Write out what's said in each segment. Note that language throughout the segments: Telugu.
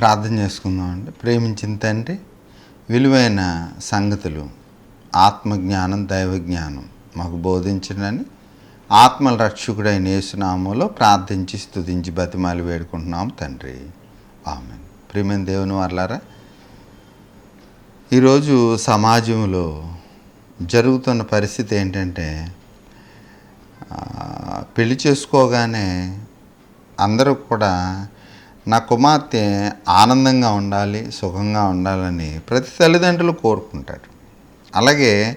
ప్రార్థన చేసుకుందామండి. ప్రేమించిన తండ్రి విలువైన సంగతులు ఆత్మజ్ఞానం దైవజ్ఞానం మాకు బోధించడని ఆత్మల రక్షకుడైన యేసునామంలో ప్రార్థించి స్థుతించి బతిమాలి వేడుకుంటున్నాం తండ్రి. ఆమె ప్రేమైన దేవుని వర్లారా ఈరోజు సమాజంలో జరుగుతున్న పరిస్థితి ఏంటంటే పెళ్ళి చేసుకోగానే అందరూ కూడా నా కుమార్తె ఆనందంగా ఉండాలి సుఖంగా ఉండాలని ప్రతి తల్లిదండ్రులు కోరుకుంటారు. అలాగే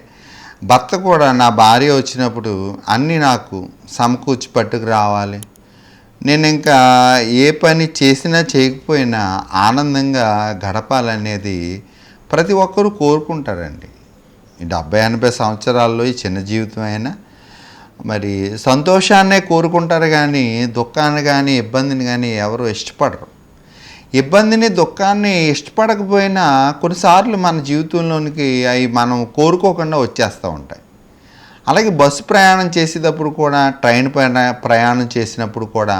భర్త కూడా నా భార్య వచ్చినప్పుడు అన్నీ నాకు సమకూర్చి పట్టుకు రావాలి. నేను ఇంకా ఏ పని చేసినా చేయకపోయినా ఆనందంగా గడపాలనేది ప్రతి ఒక్కరూ కోరుకుంటారండి. డెబ్బై ఎనభై సంవత్సరాల్లో ఈ చిన్న జీవితం అయినా మరి సంతోషాన్నే కోరుకుంటారు కానీ దుఃఖాన్ని కానీ ఇబ్బందిని కానీ ఎవరు ఇష్టపడరు. ఇబ్బందిని దుఃఖాన్ని ఇష్టపడకపోయినా కొన్నిసార్లు మన జీవితంలోనికి అవి మనం కోరుకోకుండా వచ్చేస్తూ ఉంటాయి. అలాగే బస్సు ప్రయాణం చేసేటప్పుడు కూడా ట్రైన్ పైన ప్రయాణం చేసినప్పుడు కూడా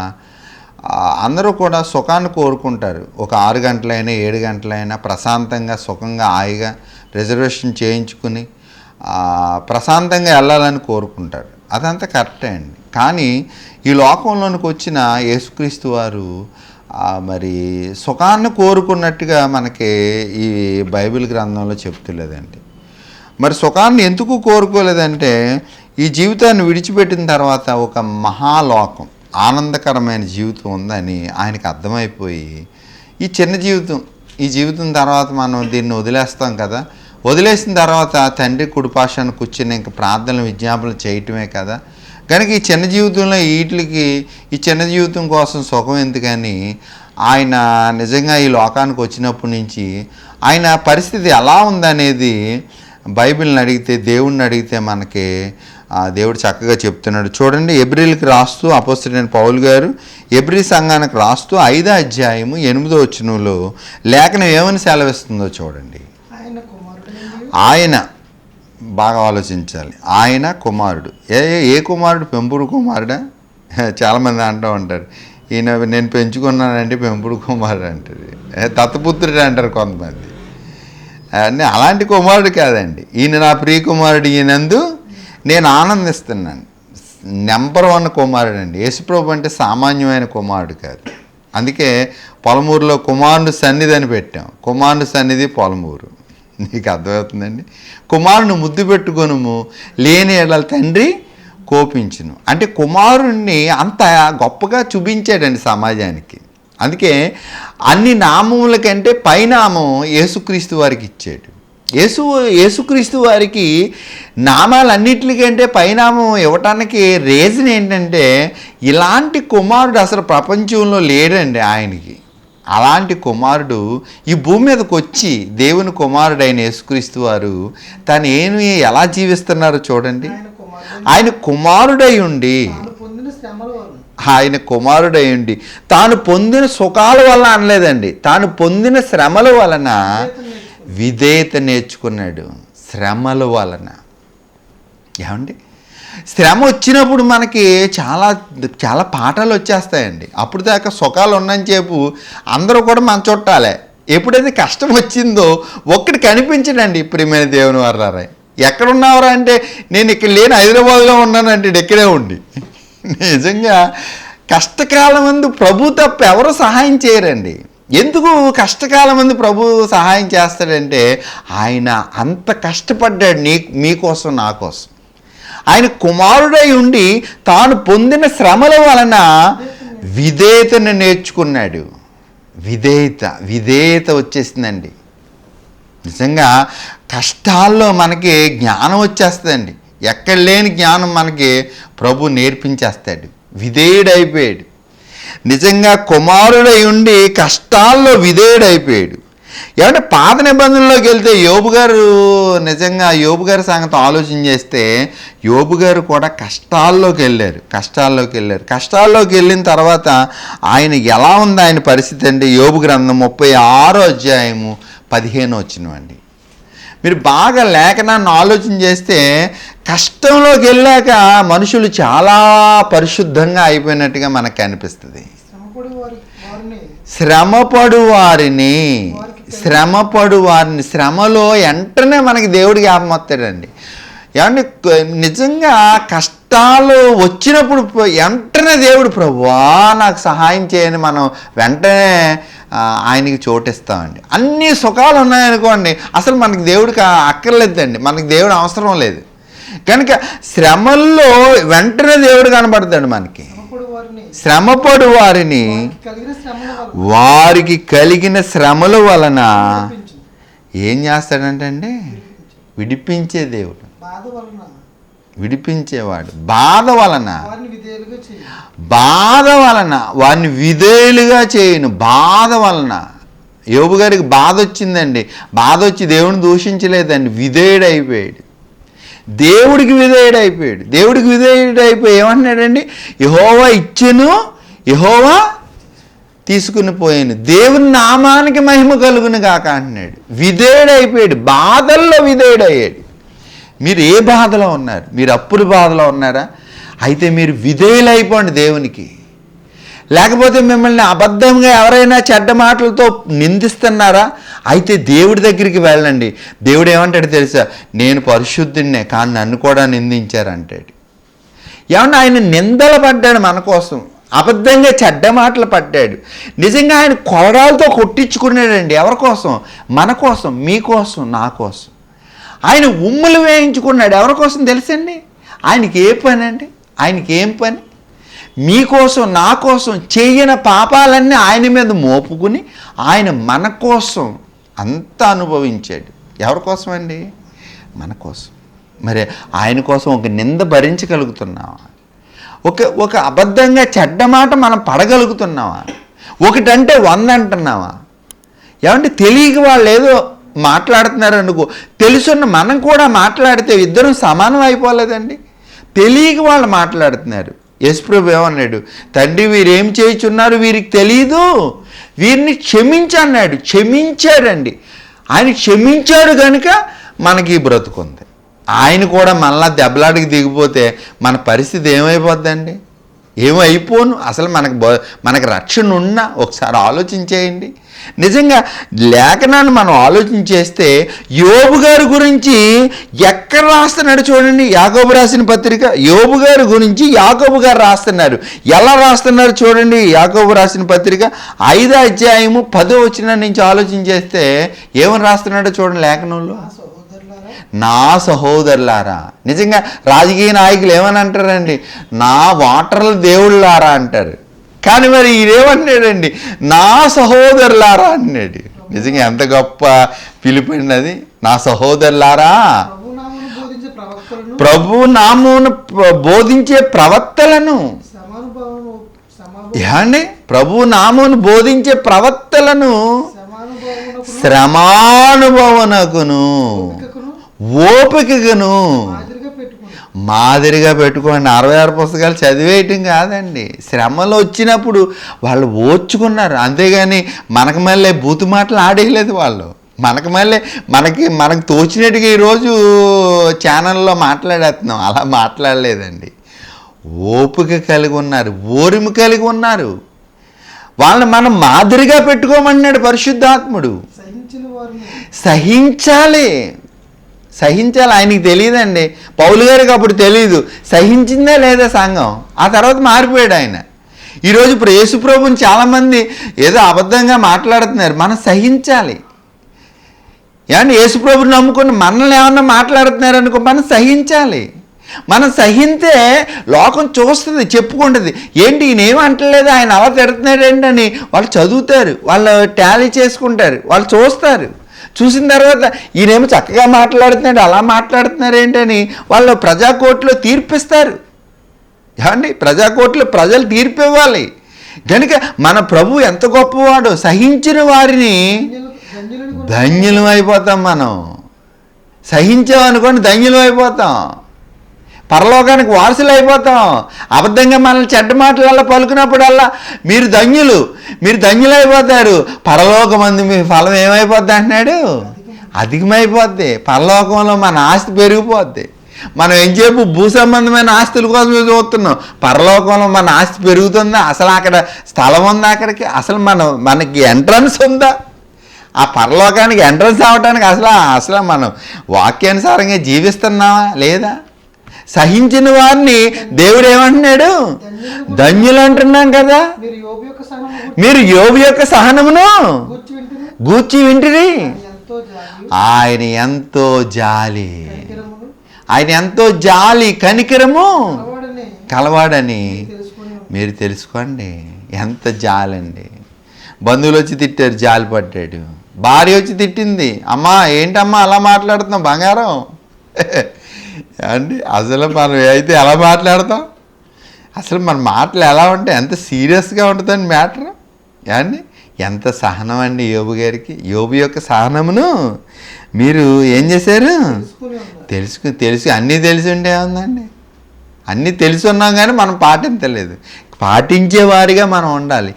అందరూ కూడా సుఖాన్ని కోరుకుంటారు. ఒక ఆరు గంటలైనా ఏడు గంటలైనా ప్రశాంతంగా సుఖంగా హాయిగా రిజర్వేషన్ చేయించుకుని ప్రశాంతంగా వెళ్ళాలని కోరుకుంటాడు. అదంతా కరెక్టే అండి. కానీ ఈ లోకంలోనికి వచ్చిన యేసుక్రీస్తు వారు మరి సుఖాన్ని కోరుకున్నట్టుగా మనకి ఈ బైబిల్ గ్రంథంలో చెప్తులేదండి. మరి సుఖాన్ని ఎందుకు కోరుకోలేదంటే ఈ జీవితాన్ని విడిచిపెట్టిన తర్వాత ఒక మహాలోకం ఆనందకరమైన జీవితం ఉందని ఆయనకు అర్థమైపోయి ఈ చిన్న జీవితం ఈ జీవితం తర్వాత మనం దీన్ని వదిలేస్తాం కదా వదిలేసిన తర్వాత తండ్రి కుడిపాషాన్ని కూర్చుని ఇంక ప్రార్థనలు విజ్ఞాపనలు చేయటమే కదా. కనుక ఈ చిన్న జీవితంలో వీటికి ఈ చిన్న జీవితం కోసం సుఖం ఎందుకని ఆయన నిజంగా ఈ లోకానికి వచ్చినప్పటి నుంచి ఆయన పరిస్థితి ఎలా ఉందనేది బైబిల్ని అడిగితే దేవుణ్ణి అడిగితే మనకి ఆ, దేవుడు చక్కగా చెప్తున్నాడు. చూడండి ఎబ్రిల్కి రాస్తూ అపోస్తుడైన పౌల్ గారు ఎబ్రి సంఘానికి రాస్తూ ఐదో అధ్యాయము ఎనిమిదో వచ్చినలో లేఖనం ఏమని సెలవిస్తుందో చూడండి. ఆయన బాగా ఆలోచించాలి. ఆయన కుమారుడు. ఏ ఏ కుమారుడు? పెంపుడు కుమారుడా? చాలామంది అంటూ ఉంటారు. ఈయన నేను పెంచుకున్నానంటే పెంపుడు కుమారుడు అంటారు. ఏ, దత్తపుత్రుడు అంటారు కొంతమంది. అలాంటి కుమారుడు కాదండి. ఈయన నా ప్రియ కుమారుడు ఈయనందు నేను ఆనందిస్తున్నాను. నెంబర్ వన్ కుమారుడు అండి. యేసుప్రభు అంటే సామాన్యమైన కుమారుడు కాదు. అందుకే పొలమూరులో కుమారుడు సన్నిధి అని పెట్టాం. కుమారుడు సన్నిధి పొలమూరు. నీకు అర్థమవుతుందండి? కుమారుని ముద్దు పెట్టుకొనుము లేని ఎడల తండ్రి కోపించును. అంటే కుమారుణ్ణి అంత గొప్పగా చూపించాడండి సమాజానికి. అందుకే అన్ని నామముల కంటే పైనామం యేసుక్రీస్తు వారికి ఇచ్చాడు. యేసు యేసుక్రీస్తు వారికి నామాలన్నిటికంటే పైనామం ఇవ్వటానికి రీజన్ ఏంటంటే ఇలాంటి కుమారుడు అసలు ప్రపంచంలో లేడండి ఆయనకి. అలాంటి కుమారుడు ఈ భూమి మీదకి వచ్చి దేవుని కుమారుడైన యేసుక్రీస్తు వారు తను ఏమి ఎలా జీవిస్తున్నారో చూడండి. ఆయన కుమారుడు. ఉండి ఆయన కుమారుడై ఉండి తాను పొందిన సుఖాల వల్ల అనలేదండి. తాను పొందిన శ్రమల వలన విధేయత నేర్చుకున్నాడు. శ్రమల వలన. ఏమండి? శ్రమ వచ్చినప్పుడు మనకి చాలా చాలా పాఠాలు వచ్చేస్తాయండి. అప్పుడు దాకా సుఖాలు ఉన్నని చెప్పు అందరూ కూడా మన చుట్టాలే. ఎప్పుడైతే కష్టం వచ్చిందో ఒక్కటి కనిపించడండి ప్రియమైన దేవుని వర్రారాయ్ ఎక్కడున్నావురా అంటే నేను ఇక్కడ లేని హైదరాబాద్లో ఉన్నానంటే ఇక్కడే ఉండి. నిజంగా కష్టకాలం మందు ప్రభు తప్ప ఎవరు సహాయం చేయరండి. ఎందుకు కష్టకాలం మంది ప్రభు సహాయం చేస్తాడంటే ఆయన అంత కష్టపడ్డాడు నీ మీకోసం నా కోసం ఆయన కుమారుడై ఉండి తాను పొందిన శ్రమల వలన విధేయతను నేర్చుకున్నాడు. విధేయత విధేయత వచ్చేసిందండి. నిజంగా కష్టాల్లో మనకి జ్ఞానం వచ్చేస్తుందండి. ఎక్కడ లేని జ్ఞానం మనకి ప్రభు నేర్పించేస్తాడు. విధేయుడైపోయాడు. నిజంగా కుమారుడై ఉండి కష్టాల్లో విధేయుడైపోయాడు. ఏమంటే పాత నిబంధనలోకి వెళ్తే యోబు గారు నిజంగా యోబు గారి సంగతి ఆలోచన చేస్తే యోబు గారు కూడా కష్టాల్లోకి వెళ్ళారు కష్టాల్లోకి వెళ్ళారు. కష్టాల్లోకి వెళ్ళిన తర్వాత ఆయన ఎలా ఉంది ఆయన పరిస్థితి అంటే యోబు గ్రంథం ముప్పై ఆరో అధ్యాయము పదిహేను వచ్చినవండి మీరు బాగా లేఖనాన్ని ఆలోచన చేస్తే కష్టంలోకి వెళ్ళాక మనుషులు చాలా పరిశుద్ధంగా అయిపోయినట్టుగా మనకు కనిపిస్తుంది శ్రమపడి వారి వారిని. శ్రమపడు వారిని శ్రమలో వెంటనే మనకి దేవుడు జ్ఞాపం వస్తాడండి. ఏమంటే నిజంగా కష్టాలు వచ్చినప్పుడు వెంటనే దేవుడు ప్రభువా నాకు సహాయం చేయని మనం వెంటనే ఆయనకి చోటిస్తామండి. అన్ని సుఖాలు ఉన్నాయనుకోండి అసలు మనకి దేవుడికి అక్కర్లేదండి మనకి దేవుడు అవసరం లేదు. కనుక శ్రమల్లో వెంటనే దేవుడు కనబడతాడు మనకి. శ్రమపడు వారిని. వారికి కలిగిన శ్రమల వలన. ఏం చేస్తాడంటే విడిపించే. దేవుడు. విడిపించేవాడు. బాధ వలన. బాధ వలన. వారిని విధేయులుగా చేయను. బాధ వలన. యోబు గారికి బాధ వచ్చిందండి. బాధ వచ్చి దేవుని దూషించలేదండి. విధేయుడు అయిపోయాడు దేవుడికి విధేయుడు అయిపోయాడు దేవుడికి విధేయుడు అయిపోయి ఏమంటున్నాడండి? యహోవా ఇచ్చెను యహోవా తీసుకుని పోయాను. దేవుని నామానికి మహిమ కలుగును కాక అంటున్నాడు. విధేయుడు అయిపోయాడు బాధల్లో విధేయుడు అయ్యాడు మీరు ఏ బాధలో ఉన్నారు? మీరు అప్పుల బాధలో ఉన్నారా? అయితే మీరు విధేయులు అయిపోండి దేవునికి. లేకపోతే మిమ్మల్ని అబద్ధంగా ఎవరైనా చెడ్డ మాటలతో నిందిస్తున్నారా? అయితే దేవుడి దగ్గరికి వెళ్ళండి. దేవుడు ఏమంటాడు తెలుసా? నేను పరిశుద్ధుడినే కానీ నన్ను కూడా నిందించారంటాడు ఏమన్నా ఆయన నిందలు పడ్డాడు మన కోసం. అబద్ధంగా చెడ్డ మాటలు పడ్డాడు. నిజంగా ఆయన కొరడాలతో కొట్టించుకున్నాడండి. ఎవరి కోసం? మన కోసం మీకోసం నా కోసం. ఆయన ఉమ్ములు వేయించుకున్నాడు. ఎవరి కోసం తెలుసండి? ఆయనకి ఏ పని అండి ఆయనకి ఏం పని? మీకోసం నా కోసం చేయని పాపాలన్నీ ఆయన మీద మోపుకుని ఆయన మన కోసం అంతా అనుభవించాడు. ఎవరి కోసం అండి మన కోసం. మరి ఆయన కోసం ఒక నింద భరించగలుగుతున్నావా? ఒక ఒక అబద్ధంగా చెడ్డ మాట మనం పడగలుగుతున్నావా? ఒకటంటే వంద అంటున్నావా? ఏమంటే తెలియక వాళ్ళు ఏదో మాట్లాడుతున్నారు అనుకో తెలుసున్న మనం కూడా మాట్లాడితే ఇద్దరం సమానం అయిపోలేదండి? తెలియక వాళ్ళు మాట్లాడుతున్నారు. యశ్ప్రభు ఏమన్నాడు? తండ్రి వీరేం చేయుచున్నారు? వీరికి తెలియదు వీరిని క్షమించన్నాడు క్షమించాడండి. ఆయన క్షమించాడు కనుక మనకి బ్రతుకుంది. ఆయన కూడా మళ్ళా దెబ్బలాడికి దిగిపోతే మన పరిస్థితి ఏమైపోద్దండి? ఏమైపోను? అసలు మనకు బ- మనకు రక్షణ ఉన్నా ఒకసారి ఆలోచించేయండి. నిజంగా లేఖనాన్ని మనం ఆలోచించేస్తే యోబు గారి గురించి ఎక్కడ రాస్తున్నాడు చూడండి యాకోబు రాసిన పత్రిక. యోబు గారి గురించి యాకోబు గారు రాస్తున్నారు. ఎలా రాస్తున్నారు చూడండి యాకోబు రాసిన పత్రిక. ఐదో అధ్యాయము పదో వచ్చిన నుంచి ఆలోచించేస్తే ఏమని రాస్తున్నాడో చూడండి లేఖనంలో. నా సహోదరులారా నిజంగా రాజకీయ నాయకులు ఏమని అంటారండి? నా వాటర్ల దేవుళ్ళారా అంటారు. కానీ మరి ఈయనేమన్నాడండి నా సహోదరులారా అన్నాడు. నిజంగా ఎంత గొప్ప పిలుపండి అది నా సహోదరులారా ప్రభు నామను బోధించే ప్రవక్తలను. ఏమండి? ప్రభు నామును బోధించే ప్రవక్తలను శ్రమానుభవనకును. ఓపికను మాదిరిగా పెట్టుకోండి. అరవై ఆరు పుస్తకాలు చదివేయటం కాదండి. శ్రమలు వచ్చినప్పుడు వాళ్ళు ఓర్చుకున్నారు. అంతేగాని మనకు మళ్ళీ బూతు మాటలు ఆడేయలేదు వాళ్ళు. మనకు మళ్ళీ మనకి మనకు తోచినట్టుగా ఈరోజు ఛానల్లో మాట్లాడేస్తున్నాం. అలా మాట్లాడలేదండి. ఓపిక కలిగి ఉన్నారు. ఓరిమి కలిగి ఉన్నారు. వాళ్ళని మనం మాదిరిగా పెట్టుకోమన్నాడు పరిశుద్ధాత్ముడు. సహించాలి. సహించాలి? ఆయనకి తెలియదండి పౌలు గారికి అప్పుడు తెలియదు సహించిందా లేదా సంఘం? ఆ తర్వాత మారిపోయాడు ఆయన. ఈరోజు ఇప్పుడు యేసుప్రభుని చాలామంది ఏదో అబద్ధంగా మాట్లాడుతున్నారు. మనం సహించాలి. ఏమన్నా యేసుప్రభుని నమ్ముకుని మనల్ని ఏమన్నా మాట్లాడుతున్నారు అనుకో మనం సహించాలి. మనం సహింతే లోకం చూస్తుంది చెప్పుకుంటుంది. ఏంటి ఈయన ఏం అంటలేదు? ఆయన అలా తిడుతున్నాడేంటని వాళ్ళు చదువుతారు. వాళ్ళు టాలీ చేసుకుంటారు. వాళ్ళు చూస్తారు. చూసిన తర్వాత ఈయనేమో చక్కగా మాట్లాడుతున్నాడు అలా మాట్లాడుతున్నారు ఏంటని వాళ్ళు ప్రజాకోర్టులో తీర్పిస్తారు. ఏమండి? ప్రజాకోర్టులో ప్రజలు తీర్పు ఇవ్వాలి కనుక మన ప్రభు ఎంత గొప్పవాడు సహించిన వారిని ధన్యులం అయిపోతాం మనం. సహించామనుకోండి ధన్యులం అయిపోతాం. పరలోకానికి వారసులు అయిపోతాం. అబద్ధంగా మనల్ని చెడ్డ మాటలల్లా పలుకున్నప్పుడల్లా మీరు ధన్యులు మీరు ధన్యులు అయిపోతారు పరలోకమంది మీ ఫలం ఏమైపోద్ది అంటున్నాడు? అధికమైపోద్ది. పరలోకంలో మన ఆస్తి పెరిగిపోద్ది. మనం ఏం చెప్పు భూ సంబంధమైన ఆస్తుల కోసం చూస్తున్నాం. పరలోకంలో మన ఆస్తి పెరుగుతుందా? అసలు అక్కడ స్థలం ఉందా అక్కడికి? అసలు మనం మనకి ఎంట్రన్స్ ఉందా? ఆ పరలోకానికి ఎంట్రన్స్ అవ్వడానికి అసలు అసలు మనం వాక్యానుసారంగా జీవిస్తున్నావా లేదా? సహించిన వారిని దేవుడు ఏమంటున్నాడు ధన్యులు అంటున్నాం కదా. మీరు యోబు యొక్క సహనమును గుర్చి వింటిరి. జాలి. ఆయన ఎంతో జాలి. ఆయన ఎంతో జాలి కనికరము. కలవాడని. మీరు తెలుసుకోండి. ఎంత జాలండి. బంధువులు వచ్చి తిట్టారు జాలి పడ్డాడు. భార్య వచ్చి తిట్టింది. అమ్మా ఏంటమ్మా అలా మాట్లాడుతున్నావు బంగారం? అండి అసలు మనం అయితే ఎలా మాట్లాడతాం? అసలు మన మాటలు ఎలా ఉంటాయి? ఎంత సీరియస్గా ఉంటుందండి మ్యాటర్? అండి ఎంత సహనం అండి యోబు గారికి? యోబు యొక్క సహనమును మీరు ఏం చేశారు? తెలుసుకు తెలుసు. అన్నీ తెలిసి ఉండే ఉందండి అన్నీ తెలిసి ఉన్నాం కానీ మనం పాటించలేదు. పాటించే వారిగా మనం ఉండాలి.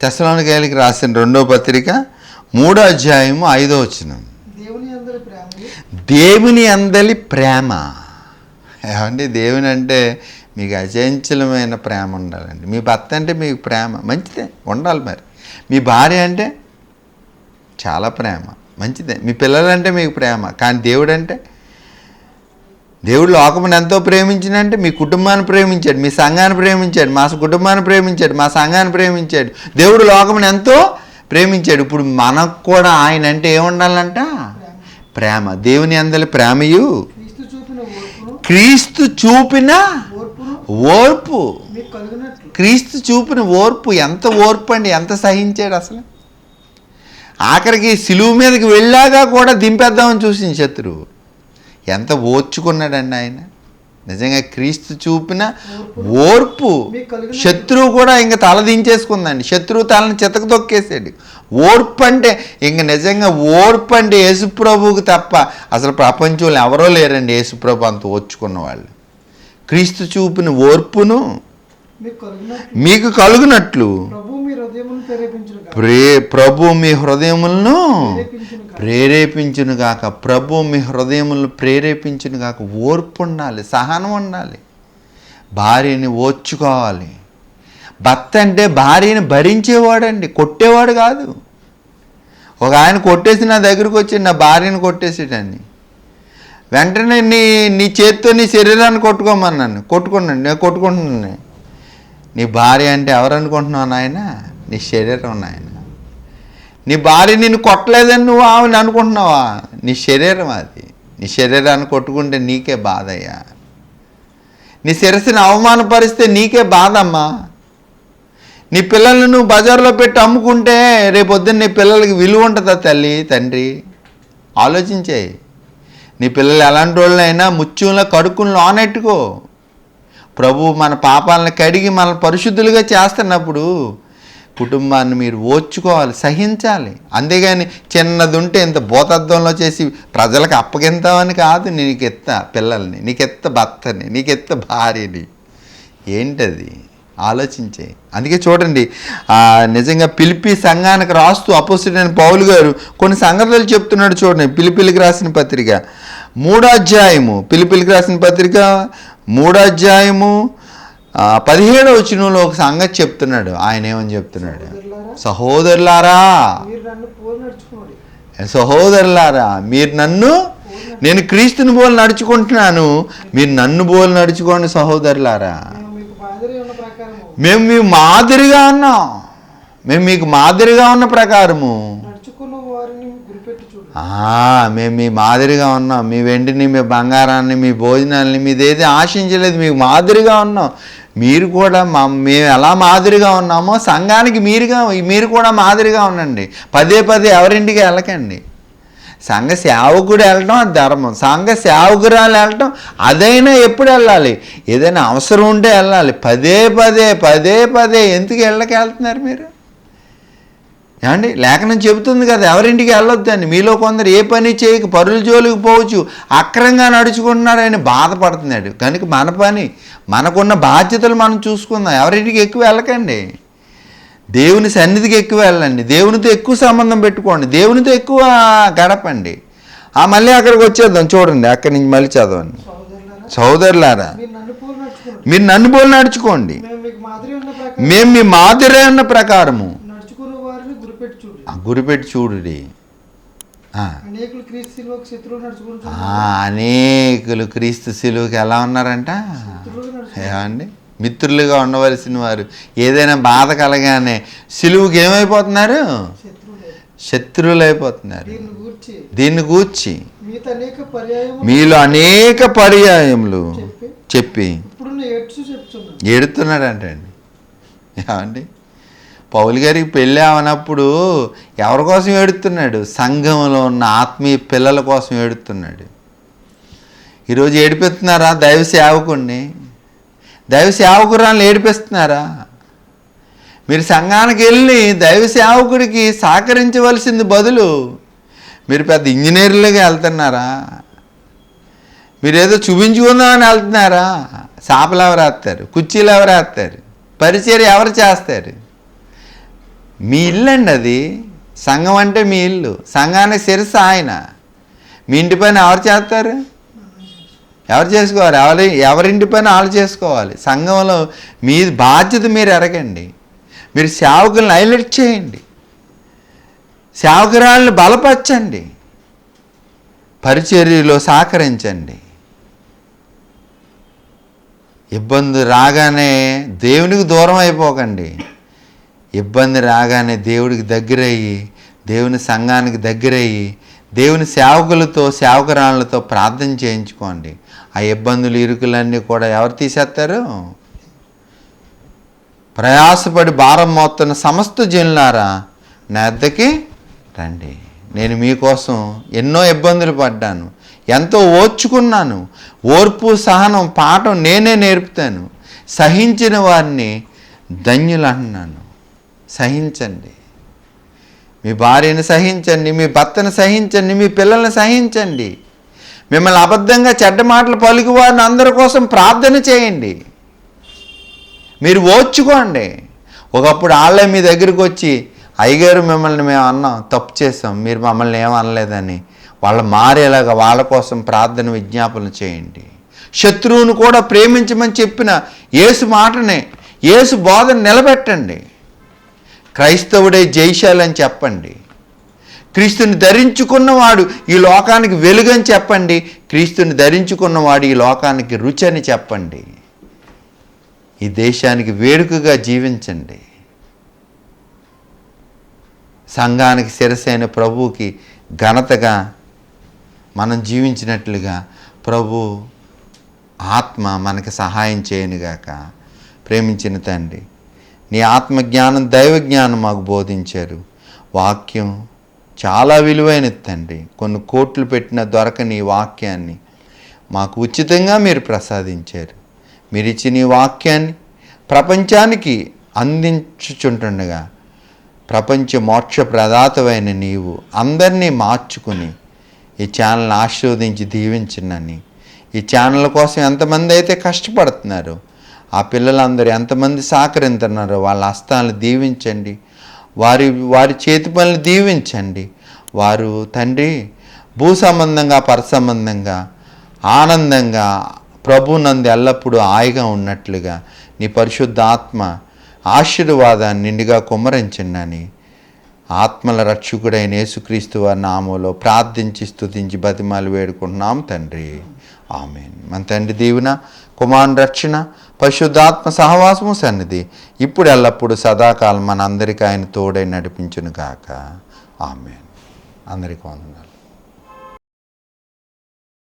తెసలోనికాయలకి రాసిన రెండో పత్రిక మూడో అధ్యాయము ఐదో వచ్చినాం దేవుని అందలి ప్రేమ. ఏమండి? దేవుని అంటే మీకు అచంచలమైన ప్రేమ ఉండాలండి. మీ భర్త అంటే మీకు ప్రేమ. మంచిదే ఉండాలి మరి. మీ భార్య అంటే చాలా ప్రేమ. మంచిదే. మీ పిల్లలంటే మీకు ప్రేమ. కానీ దేవుడు అంటే? దేవుడు లోకమును ఎంతో ప్రేమించినంటే మీ కుటుంబాన్ని ప్రేమించాడు మీ సంఘాన్ని ప్రేమించాడు మా కుటుంబాన్ని ప్రేమించాడు మా సంఘాన్ని ప్రేమించాడు. దేవుడు లోకమును ఎంతో ప్రేమించాడు. ఇప్పుడు మనకు కూడా ఆయన అంటే ఏముండాలంట? ప్రేమ. దేవుని అందరి ప్రేమయు క్రీస్తు చూపిన ఓర్పు. క్రీస్తు చూపిన ఓర్పు. ఎంత ఓర్పు అండి ఎంత సహించాడు అసలు? ఆఖరికి సిలువు మీదకి వెళ్ళాగా కూడా దింపేద్దామని చూసింది శత్రువు. ఎంత ఓర్చుకున్నాడండి ఆయన? నిజంగా క్రీస్తు చూపిన ఓర్పు. శత్రువు కూడా ఇంక తల దించేసుకుందండి. శత్రువు తలని చితక తొక్కేసాడు ఓర్పు అంటే ఇంక నిజంగా ఓర్పు అంటే యేసుప్రభువుకి తప్ప అసలు ప్రపంచంలో ఎవరో లేరండి యేసుప్రభు అంత ఓర్చుకున్న వాళ్ళు క్రీస్తు చూపిన ఓర్పును మీకు కలిగినట్లు. ప్రే ప్రభు మీ హృదయములను ప్రేరేపించును ప్రేరేపించును గాక. ప్రభు మీ హృదయములను ప్రేరేపించును గాక. ఓర్పు ఉండాలి సహనం ఉండాలి. భార్యని ఓర్చుకోవాలి. భర్త అంటే భార్యని భరించేవాడండి కొట్టేవాడు కాదు. ఒక ఆయన కొట్టేసి నా దగ్గరకు వచ్చి నా భార్యను కొట్టేసేటండి. వెంటనే నీ నీ చేత్తో నీ శరీరాన్ని కొట్టుకోమన్నాను. కొట్టుకున్నాను నేను కొట్టుకుంటున్నాను. నీ భార్య అంటే ఎవరు అనుకుంటున్నావు నాయన? నీ శరీరం నాయన. నీ భార్య నిన్ను కొట్టలేదని నువ్వు ఆమెను అనుకుంటున్నావా? నీ శరీరం అది. నీ శరీరాన్ని కొట్టుకుంటే నీకే బాధయ్యా. నీ శిరస్సుని అవమానపరిస్తే నీకే బాధమ్మా. నీ పిల్లల్ని నువ్వు బజార్లో పెట్టి అమ్ముకుంటే రేపొద్దున్న నీ పిల్లలకి విలువ ఉంటుందా తల్లి తండ్రి? ఆలోచించేయి. నీ పిల్లలు ఎలాంటి వాళ్ళైనా ముత్యంలో కడుక్కుని లోనెట్టుకో. ప్రభు మన పాపాలను కడిగి మన పరిశుద్ధులుగా చేస్తున్నప్పుడు కుటుంబాన్ని మీరు ఓర్చుకోవాలి సహించాలి. అంతేగాని చిన్నది ఉంటే ఇంత భూతత్వంలో చేసి ప్రజలకు అప్పగింతామని కాదు. నీకు ఎత్త పిల్లల్ని నీకెత్త భర్తని నీకెత్త భార్యని. ఏంటది? ఆలోచించే. అందుకే చూడండి నిజంగా పిలిపి సంఘానికి రాస్తూ అపోసిడైన పౌలు గారు కొన్ని సంగతులు చెప్తున్నాడు చూడండి. పిలిపిలికి రాసిన పత్రిక మూడో అధ్యాయము. పిలిపిలికి రాసిన పత్రిక మూడో అధ్యాయము ఆ, పదిహేడవ వచనంలో ఒక సంగతి చెప్తున్నాడు. ఆయన ఏమని చెప్తున్నాడు? సహోదరులారా సహోదరులారా మీరు నన్ను నేను క్రీస్తుని బోలు నడుచుకుంటున్నాను. మీరు నన్ను బోలు నడుచుకోండి సహోదరులారా. మేము మీ మాదిరిగా ఉన్నాం. మేము మీకు మాదిరిగా ఉన్న ప్రకారము నడుచుకున్న వారిని గురిపెట్టి చూడు ఆ, మేము మీ మాదిరిగా ఉన్నాం. మీ వెండిని మీ బంగారాన్ని మీ భోజనాల్ని మీదేది ఆశించలేదు. మీకు మాదిరిగా ఉన్నాం. మీరు కూడా మా మేము ఎలా మాదిరిగా ఉన్నామో సంఘానికి మీరుగా మీరు కూడా మాదిరిగా ఉండండి. పదే పదే ఎవరింటికి వెళ్ళకండి. సంఘ సేవకుడు వెళ్ళటం అది ధర్మం. సంఘ సేవకురాలు వెళ్ళటం అదైనా ఎప్పుడు వెళ్ళాలి? ఏదైనా అవసరం ఉంటే వెళ్ళాలి. పదే పదే పదే పదే ఎందుకు వెళ్ళకి వెళ్తున్నారు మీరు? ఏమండి? లేఖనం చెబుతుంది కదా ఎవరింటికి వెళ్ళొద్దని మీలో కొందరు ఏ పని చేయక పరుల జోలికి పోవచ్చు అక్రంగా నడుచుకుంటున్నాడని బాధపడుతున్నాడు కనుక మన పని మనకున్న బాధ్యతలు మనం చూసుకుందాం. ఎవరింటికి ఎక్కువ వెళ్ళకండి. దేవుని సన్నిధికి ఎక్కువ వెళ్ళండి. దేవునితో ఎక్కువ సంబంధం పెట్టుకోండి. దేవునితో ఎక్కువ గడపండి. ఆ మళ్ళీ అక్కడికి వచ్చేద్దాం చూడండి. అక్కడి నుంచి మళ్ళీ చదవండి. సహోదరులారా మీరు నన్ను పోలి నడుచుకోండి. మేము మీ మాదిరే ఉన్న ప్రకారము. గురిపెట్టి చూడుడి. అనేకులు క్రీస్తు శిలువకు శిలువకి ఎలా ఉన్నారంట? ఏమండి? మిత్రులుగా ఉండవలసిన వారు. ఏదైనా బాధ కలగానే సిలువుకి ఏమైపోతున్నారు? శత్రువులే శత్రువులు అయిపోతున్నారు దీన్ని గూర్చి మీలో అనేక పర్యాయములు చెప్పి ఏడుతున్నాడంటండి. ఏమండి? పౌలు గారికి పెళ్ళి అవనప్పుడు ఎవరి కోసం ఏడుతున్నాడు? సంఘంలో ఉన్న ఆత్మీయ పిల్లల కోసం ఏడుతున్నాడు. ఈరోజు ఏడిపిస్తున్నారా? దైవ సేవకుణ్ణి. దైవ సేవకురాలను ఏడిపిస్తున్నారా? మీరు సంఘానికి వెళ్ళి దైవ సేవకుడికి సహకరించవలసింది బదులు మీరు పెద్ద ఇంజనీర్లుగా వెళ్తున్నారా? మీరు ఏదో చూపించుకుందామని వెళ్తున్నారా? చాపలు ఎవరు వేస్తారు కుర్చీలు ఎవరు వేస్తారు పరిచయం ఎవరు చేస్తారు? మీ ఇల్లు అండి అది సంఘం అంటే మీ ఇల్లు. సంఘానికి శిరస్సు ఆయన. మీ ఇంటి పైన ఎవరు చేస్తారు? ఎవరు చేసుకోవాలి? ఎవరి ఎవరింటి పైన వాళ్ళు చేసుకోవాలి. సంఘంలో మీ బాధ్యత మీరు ఎరగండి. మీరు సేవకులను హైలైట్ చేయండి. సేవకురాలను బలపరచండి. పరిచర్యలో సహకరించండి. ఇబ్బంది రాగానే దేవునికి దూరం అయిపోకండి. ఇబ్బంది రాగానే దేవుడికి దగ్గరయ్యి దేవుని సంఘానికి దగ్గరయ్యి దేవుని సేవకులతో సేవకురాళ్ళతో ప్రార్థన చేయించుకోండి. ఆ ఇబ్బందులు ఇరుకులన్నీ కూడా ఎవరు తీసేస్తారు? ప్రయాసపడి భారం మోస్తున్న సమస్త జనులారా నా అద్దకి రండి. నేను మీకోసం ఎన్నో ఇబ్బందులు పడ్డాను. ఎంతో ఓర్చుకున్నాను. ఓర్పు సహనం పాఠం నేనే నేర్పుతాను. సహించిన వారిని ధన్యులు అంటున్నాను. సహించండి. మీ భార్యను సహించండి మీ భర్తను సహించండి మీ పిల్లల్ని సహించండి. మిమ్మల్ని అబద్ధంగా చెడ్డ మాటలు పలుకు వారిని అందరి కోసం ప్రార్థన చేయండి. మీరు ఓర్చుకోండి. ఒకప్పుడు వాళ్ళే మీ దగ్గరికి వచ్చి అయ్యగారు మిమ్మల్ని మేము అన్నాం తప్పు చేసాం మీరు మమ్మల్ని ఏమనలేదని. వాళ్ళు మారేలాగా వాళ్ళ కోసం ప్రార్థన విజ్ఞాపన చేయండి. శత్రువును కూడా ప్రేమించమని చెప్పిన యేసు మాటనే యేసు బోధన నిలబెట్టండి. క్రైస్తవుడే జైశాలని చెప్పండి. క్రీస్తుని ధరించుకున్నవాడు ఈ లోకానికి వెలుగని చెప్పండి. క్రీస్తుని ధరించుకున్నవాడు ఈ లోకానికి రుచి అని చెప్పండి. ఈ దేశానికి వేడుకగా జీవించండి. సంఘానికి శిరసైన ప్రభువుకి ఘనతగా మనం జీవించినట్లుగా ప్రభు ఆత్మ మనకి సహాయం చేయనుగాక. ప్రేమించిన తండ్రి నీ ఆత్మజ్ఞానం దైవ జ్ఞానం మాకు బోధించారు. వాక్యం చాలా విలువైనది తండ్రి. కొన్ని కోట్లు పెట్టిన దొరకని ఈ వాక్యాన్ని మాకు ఉచితంగా మీరు ప్రసాదించారు. మీరు ఇచ్చిన ఈ వాక్యాన్ని ప్రపంచానికి అందించుచుంటుండగా ప్రపంచ మోక్ష ప్రదాతమైన నీవు అందరినీ మార్చుకుని ఈ ఛానల్ని ఆశీర్వదించి దీవించినని. ఈ ఛానల్ కోసం ఎంతమంది అయితే కష్టపడుతున్నారో ఆ పిల్లలందరూ ఎంతమంది సహకరిస్తున్నారో వాళ్ళ హస్తాలను దీవించండి. వారి వారి చేతి పనులు దీవించండి. వారు తండ్రి భూ సంబంధంగా పర సంబంధంగా ఆనందంగా ప్రభునందు ఎల్లప్పుడూ హాయిగా ఉన్నట్లుగా నీ పరిశుద్ధ ఆత్మ ఆశీర్వాదాన్ని నిండుగా కుమ్మరించండి. ఆత్మల రక్షకుడైన యేసుక్రీస్తు వారి నామంలో ప్రార్థించి స్తుతించి బతిమాలు వేడుకుంటున్నాం తండ్రి. ఆమె మన తండ్రి దీవున కుమారుని రక్షణ పరిశుద్ధాత్మ సహవాసము సన్నిధి. ఇప్పుడు ఎల్లప్పుడు సదాకాలం మన అందరికీ ఆయన తోడై నడిపించును గాక ఆమె అందరికీ వందనాలు.